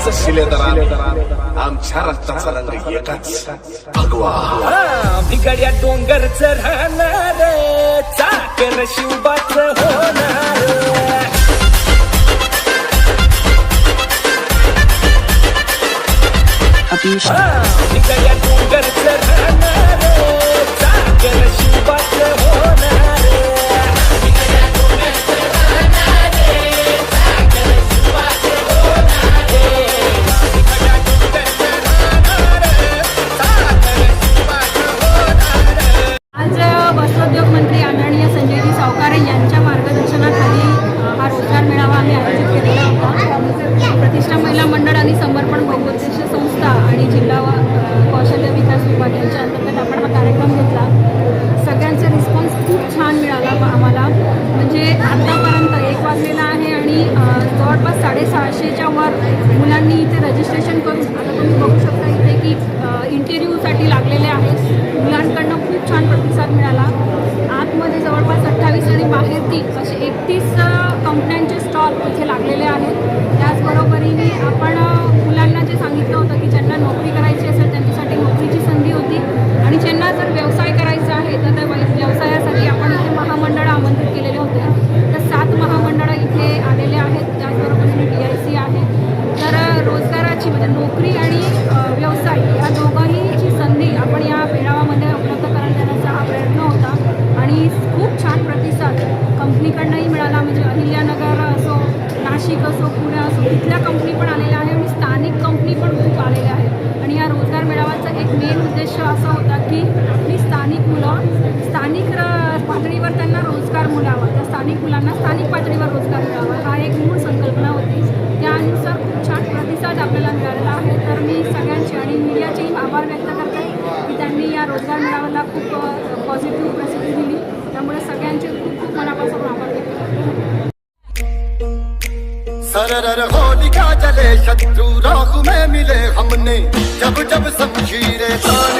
उंच शिलेदरात आमच्या रक्ताचा रंग एकच. भगवा. भिगड्या डोंगरच राहणार चाकर शिवबाच होणार भिगड्या जवळपास साडेसहाशेच्या वर मुलांनी इथे रजिस्ट्रेशन करून आता तुम्ही बघू शकता इथे की इंटरव्ह्यूसाठी लागलेले आहेत. मुलांकडनं खूप छान प्रतिसाद मिळाला. आतमध्ये जवळपास अठ्ठावीस आणि बाहेर ती असे एकतीस कंपन्यांचे स्टॉल इथे लागलेले आहेत. त्याचबरोबरीने आपण अ, मुलांना जे सांगितलं होतं की ज्यांना नोकरी करायची असेल त्यांच्यासाठी नोकरीची संधी होती आणि ज्यांना जर व्यवसाय करायचा आहे तर त्या व्य- व्यवसायासाठी आपण इथे महामंडळं आमंत्रित केलेले होते तर सात महामंडळं इथे आलेले आहेत त्याचबरोबरीने डी आय सी आहे तर अ, रोजगाराची म्हणजे नोकरी आणि व्यवसाय या दोघांहीची संधी आपण या मेळाव्यामध्ये उपलब्ध करून देण्याचा हा प्रयत्न होता आणि खूप छान प्रतिसाद कंपनीकडनंही मिळाला. म्हणजे अहिल्यानगर असो नाशिक असो पुणे असो इथल्या कंपनी पण आलेल्या आहे आणि स्थानिक कंपनी पण खूप आलेल्या आहेत. आणि या रोजगार मेळाव्याचा एक मेन उद्देश असा होता की आपली स्थानिक मुलं स्थानिक र- पातळीवर त्यांना रोजगार मिळावा त्या स्थानिक मुलांना स्थानिक पातळीवर रोजगार मिळावा. आणि मीडियाचेही आभार व्यक्त करते की त्यांनी या रोज़गार मेळाव्याला खूप पॉझिटिव्ह प्रसिद्धी दिली. त्यामुळे सगळ्यांचे खूप खूप मनापासून आभार व्यक्त करते. सरर होलिका जले, शत्रु राहु में मिले हमने। जब जब समझीरे ताने